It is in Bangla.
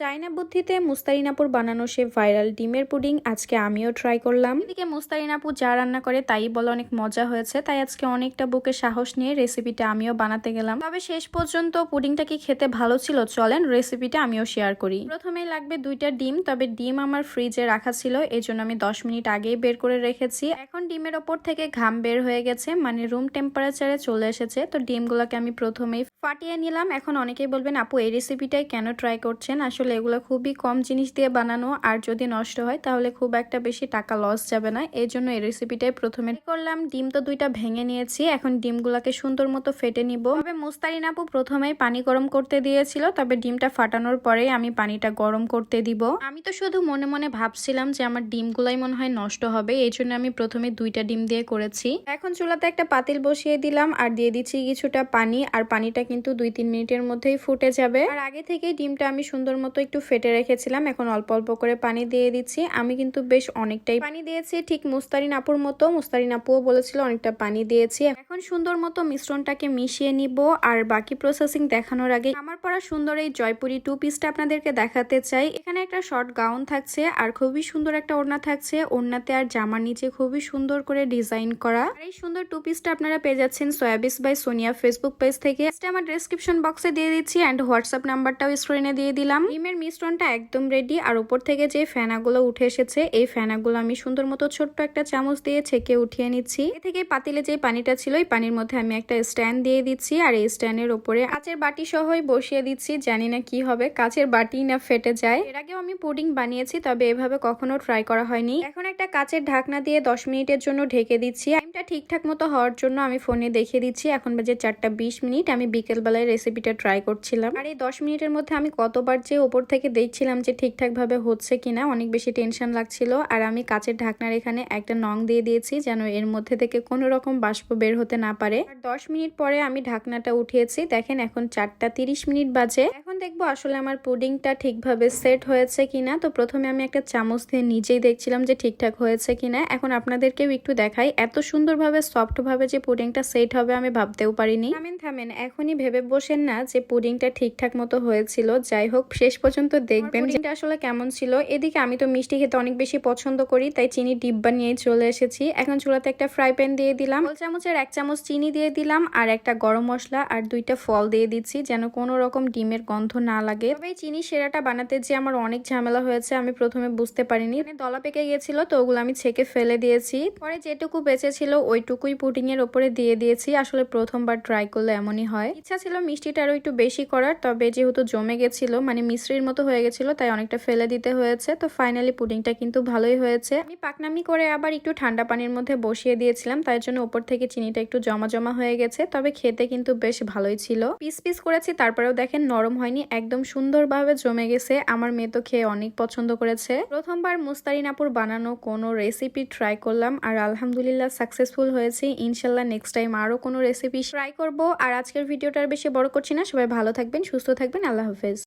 চাইনা বুদ্ধিতে মুস্তারিনাপুর বানানো সে ভাইরাল ডিমের পুডিং আজকে আমিও ট্রাই করলাম। এদিকে মুস্তারিনাপুর যা রান্না করে তাই বলে অনেক মজা হয়েছে, তাই আজকে অনেকটা বুকে সাহস নিয়ে রেসিপিটা আমিও বানাতে গেলাম। তবে শেষ পর্যন্ত পুডিংটা কি খেতে ভালো ছিল চলেন রেসিপিটা আমিও শেয়ার করি। প্রথমেই লাগবে দুইটা ডিম, তবে ডিম আমার ফ্রিজে রাখা ছিল এই জন্য আমি দশ মিনিট আগেই বের করে রেখেছি। এখন ডিমের ওপর থেকে ঘাম বের হয়ে গেছে মানে রুম টেম্পারেচারে চলে এসেছে, তো ডিমগুলোকে আমি প্রথমেই ফাটিয়ে নিলাম। এখন অনেকেই বলবেন, আপু, এই রেসিপিটাই কেন ট্রাই করছেন? আসলে এগুলো খুবই কম জিনিস দিয়ে বানানো আর যদি নষ্ট হয়, তাহলে খুব একটা বেশি টাকা লস যাবে না। এই জন্য এই রেসিপিটাই প্রথমে করলাম। ডিম তো দুইটা ভেঙে নিয়েছি। এখন ডিমগুলোকে সুন্দর মতো ফেটে নিব। তবে মুস্তারিন আপু প্রথমেই পানি গরম করতে দিয়েছিল, তবে ডিমটা ফাটানোর পরেই আমি পানিটা গরম করতে দিব। আমি তো শুধু মনে মনে ভাবছিলাম যে আমার ডিমগুলাই মনে হয় নষ্ট হবে, এই জন্য আমি প্রথমে দুইটা ডিম দিয়ে করেছি। এখন চুলাতে একটা পাতিল বসিয়ে দিলাম আর দিয়ে দিচ্ছি কিছুটা পানি, আর পানিটা কিন্তু দুই তিন মিনিটের মধ্যেই ফুটে যাবে। আর আগে থেকেই ডিমটা আমি সুন্দর মতো একটু ফেটে রেখেছিলাম, এখন অল্প অল্প করে পানি দিয়ে দিচ্ছি। আমি কিন্তু বেশ অনেকটাই পানি দিয়েছি, ঠিক মুস্তারিন আপুর মতো। মুস্তারিন আপুও বলেছিল অনেকটা পানি দিয়েছি। এখন সুন্দর মতো মিশ্রণটাকে মিশিয়ে নিব, আর বাকি প্রসেসিং দেখানোর আগে আমার পরা সুন্দর এই জয়পুরি টু পিসটা আপনাদেরকে দেখাতে চাই। এখানে একটা শর্ট গাউন থাকছে, আর খুবই সুন্দর একটা ওড়না থাকছে। ওড়নাতে আর জামার নিচে খুবই সুন্দর করে ডিজাইন করা। আর এই সুন্দর টু পিসটা আপনারা পেয়ে যাচ্ছেন সোয়াবিস বাই সোনিয়া ফেসবুক পেজ থেকে। আমার ডেসক্রিপশন বক্সে দিয়ে দিচ্ছি অ্যান্ড হোয়াটসঅ্যাপ নাম্বারটাও স্ক্রিনে দিয়ে দিলাম। ডিমের মিশ্রণটা একদম রেডি আর উপর থেকে যে ফেনাগুলো উঠে এসেছে, এই ফেনাগুলো আমি সুন্দর মতো ছোট্ট একটা চামচ দিয়ে ছেঁকে উঠিয়ে নিচ্ছি। এ থেকে পাতিলে যে পানিটা ছিল, এই পানির মধ্যে আমি একটা স্ট্যান্ড দিয়ে দিচ্ছি, আর এই স্ট্যান্ডের উপরে কাচের বাটি সহই বসিয়ে দিচ্ছি, জানি না কি হবে, কাঁচের বাটি না ফেটে যায়। এর আগেও আমি পুডিং বানিয়েছি, তবে এভাবে কখনো ট্রাই করা হয়নি। এখন একটা কাঁচের ঢাকনা দিয়ে দশ মিনিটের জন্য ঢেকে দিচ্ছি। টাইমটা ঠিকঠাক মতো হওয়ার জন্য আমি ফোনে দেখিয়ে দিচ্ছি, এখন বাজে চারটা বিশ মিনিট, আমি বিকেলবেলায় রেসিপিটা ট্রাই করছিলাম। আর এই দশ মিনিটের মধ্যে আমি কতবার যে ওপর থেকে দেখছিলাম যে ঠিকঠাকভাবে হচ্ছে কিনা, অনেক বেশি টেনশন লাগছিল। আর আমি কাচের ঢাকনার এখানে একটা নং দিয়ে দিয়েছি যেন এর মধ্যে থেকে কোনো রকম বাষ্প বের হতে না পারে। দশ মিনিট পরে আমি ঢাকনাটা উঠিয়েছি। দেখেন এখন চারটা তিরিশ মিনিট বাজে। এখন দেখব আসলে আমার পুডিংটা ঠিকভাবে সেট হয়েছে কিনা। তো প্রথমে আমি একটা চামচ দিয়ে নিজেই দেখছিলাম যে ঠিকঠাক হয়েছে কিনা। এখন আপনাদেরকেও একটু দেখাই, এত সুন্দরভাবে, সফটভাবে যে পুডিংটা সেট হবে আমি ভাবতেও পারিনি। থামেন থামেন, এখনই ভেবে বসেন না যে পুডিংটা ঠিকঠাক মতো হয়েছিল। যাই হোক, শেষ পর্যন্ত দেখবেন পুডিংটা আসলে কেমন ছিল। এদিকে আমি তো মিষ্টি খেতে অনেক বেশি পছন্দ করি, তাই চিনি ডিব্বা নিয়ে চলে এসেছি। এখন চুলাতে একটা ফ্রাই প্যান দিয়ে দিলাম। চামচের এক চামচ চিনি দিয়ে দিলাম আর একটা গরম মশলা আর দুইটা ফল দিয়ে দিচ্ছি যেন কোনো রকম ডিমের গন্ধ না লাগে। তবে চিনি সেরাটা বানাতে যে আমার অনেক ঝামেলা হয়েছে, আমি প্রথমে বুঝতে পারিনি। দলা পেকে গেছিল তো ওগুলো আমি ছেঁকে ফেলে দিয়েছি। পরে যেটুকু বেঁচে ছিল, ওইটুকুই পুডিং এর ওপরে দিয়ে দিয়েছি। আসলে প্রথমবার ট্রাই করলে এমনই হয়। ইচ্ছা ছিল মিষ্টিটা আরও একটু বেশি করার, তবে যেহেতু জমে গেছিল মানে মিশ্রির মতো হয়ে গেছিল, তাই অনেকটা ফেলে দিতে হয়েছে। তো ফাইনালি পুডিংটা কিন্তু ভালোই হয়েছে। আমি পাকনামি করে আবার একটু ঠান্ডা পানির মধ্যে বসিয়ে দিয়েছিলাম, তাই জন্য উপর থেকে চিনিটা একটু জমা জমা হয়ে গেছে। তবে খেতে কিন্তু বেশ ভালোই ছিল। পিস পিস করেছি, তারপরেও দেখেন নরম হয়নি, একদম সুন্দরভাবে জমে গেছে। আমার মেয়ে তো খেয়ে অনেক পছন্দ করেছে। প্রথমবার মুস্তারিন আপুর বানানো কোনো রেসিপি ট্রাই করলাম, আর আলহামদুলিল্লাহ সাকসেসফুল হয়েছে। ইনশাল্লাহ নেক্সট টাইম আরও কোনো রেসিপি ট্রাই করব। আর আজকের ভিডিওটার বেশি বড় করছি না, সবাই ভালো থাকবেন, সুস্থ থাকবেন, আল্লাহ হাফেজ।